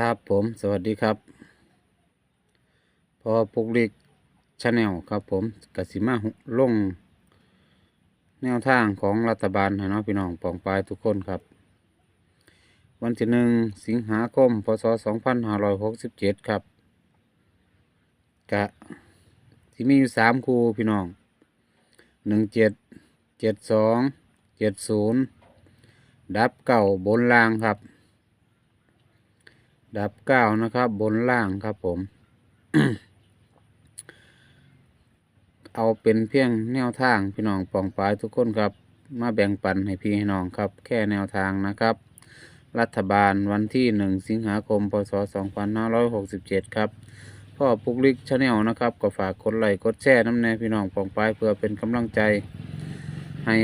ครับผมสวัสดีครับพอปุกลิกชาแนลครับผมกสิมาลง แนวทางของรัฐบาลให้เนาะพี่น้องปองปลายทุกคนครับ วันที่หนึ่งสิงหาคมพศสองพันห้าร้อยหกสิบเจ็ดครับ กะที่มีอยู่สามคูพี่น้องหนึ่งเจ็ดเจ็ดสองเจ็ดศูนย์ดับเก่าบนล่างครับ ดับเก้านะครับ บนล่างครับผม เอาเป็นเพียงแนวทางพี่น้องปองปายทุกคนครับ มาแบ่งปันให้พี่ให้น้องครับ แค่แนวทางนะครับ รัฐบาลวันที่หนึ่งสิงหาคม พศสองพันห้าร้อยหกสิบเจ็ดครับพ่อปุกลิกชาแนลนะครับ ก็ฝากกดไลค์กดแชร์น้ำแน่พี่น้องปองปายเพื่อเป็นกำลังใจ ให้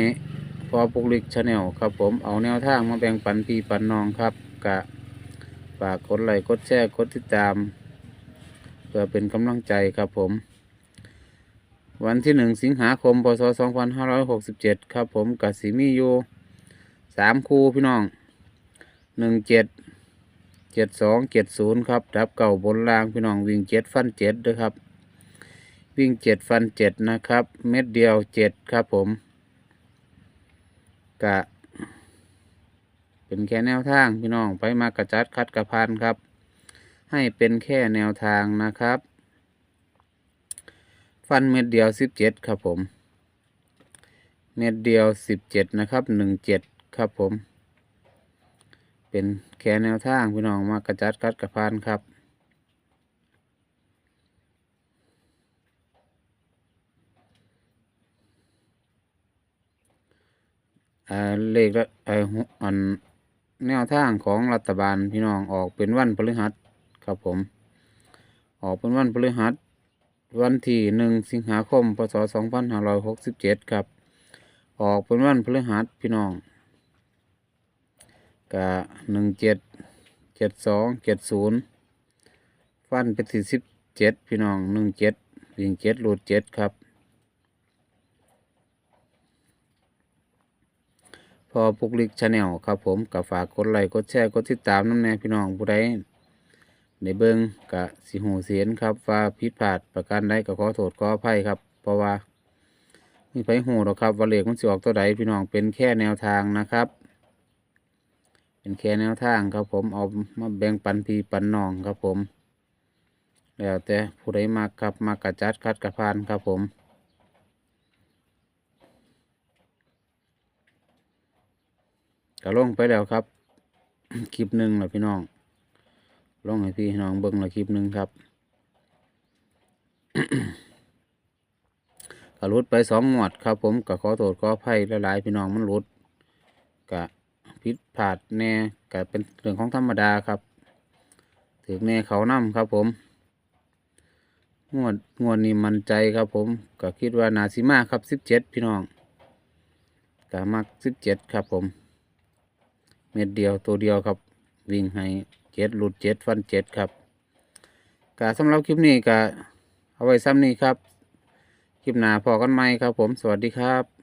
พ่อปุกลิกชาแนลครับ ผมเอาแนวทางมาแบ่งปันพี่ปันน้องครับกะ ฝากกดไลค์กดแชร์กดติดตาม เพื่อเป็นกำลังใจครับผม วันที่หนึ่งสิงหาคมพศสองพันห้าร้อยหกสิบเจ็ดครับผมกับสีมีอยู่สามคู่พี่น้องหนึ่งเจ็ดเจ็ดสองเจ็ดศูนย์ครับดับเก่าบนล่างพี่น้องวิ่งเจ็ดฟันเจ็ดด้วยครับ วิ่งเจ็ดฟันเจ็ดนะครับ เม็ดเดียวเจ็ดครับผมกะ เป็นแค่แนวทางพี่น้องไปมากระจัดคัดกระพันครับ ให้เป็นแค่แนวทางนะครับ ฟันเม็ดเดียวสิบเจ็ดครับผม เม็ดเดียวสิบเจ็ดนะครับหนึ่งเจ็ดครับผม เป็นแค่แนวทางพี่น้องมากระจัดคัดกระพันครับเลขละเอ่อหุอัน แนวทางของรัฐบาลพี่น้องออกเป็นวันพฤหัสครับผม ออกเป็นวันพฤหัส วันที่หนึ่งสิงหาคมพศสองพันห้าร้อยหกสิบเจ็ดครับ ออกเป็นวันพฤหัสพี่น้องกะหนึ่งเจ็ดเจ็ดสองเจ็ดศูนย์ฟันไปที่สิบเจ็ดพี่น้องหนึ่งเจ็ดวิ่งเจ็ดรูดเจ็ดครับ พอปุกลิกชาแนลครับผมกับฝากกดไลค์กดแชร์กดติดตามน้ำแน่พี่น้องผู้ใดในเบิงกะสิหูเสียนครับว่าผิดพลาดประการใดก็ขอโทษขออภัยครับ เพราะว่ามีไปหูหรอกครับว่าเลขมันสิออกตัวใดพี่น้องเป็นแค่แนวทางนะครับ เป็นแค่แนวทางครับผมเอามาแบ่งปันพี่ปันน้องครับผม แล้วแต่ผู้ใดมากครับมากกระจัดคัดกระพานครับผม ก็ลงไปแล้วครับ คลิปหนึ่งแล้วพี่น้องลงให้พี่น้องเบิ้งแล้วคลิปหนึ่งครับก็รุดไปสองหมวดครับ ผมก็ขอโทษขออภัยหลายๆพี่น้องมันรุดกะผิดพลาดแน่กะเป็นเรื่องของธรรมดาครับถึงแน่เขานํครับ ผมงวดงวดนี้มันใจครับ ผมก็คิดว่านาซิมาครับสิบเจ็ดพี่น้องกะมักสิบเจ็ดครับผม เม็ดเดียวตัวเดียวครับ วิ่งให้เจ็ดหลุดเจ็ดฟันเจ็ดครับกะสำหรับคลิปนี้กะเอาไว้ซ้ำนี้ครับ คลิปหน้าพอกันไหมครับผมสวัสดีครับ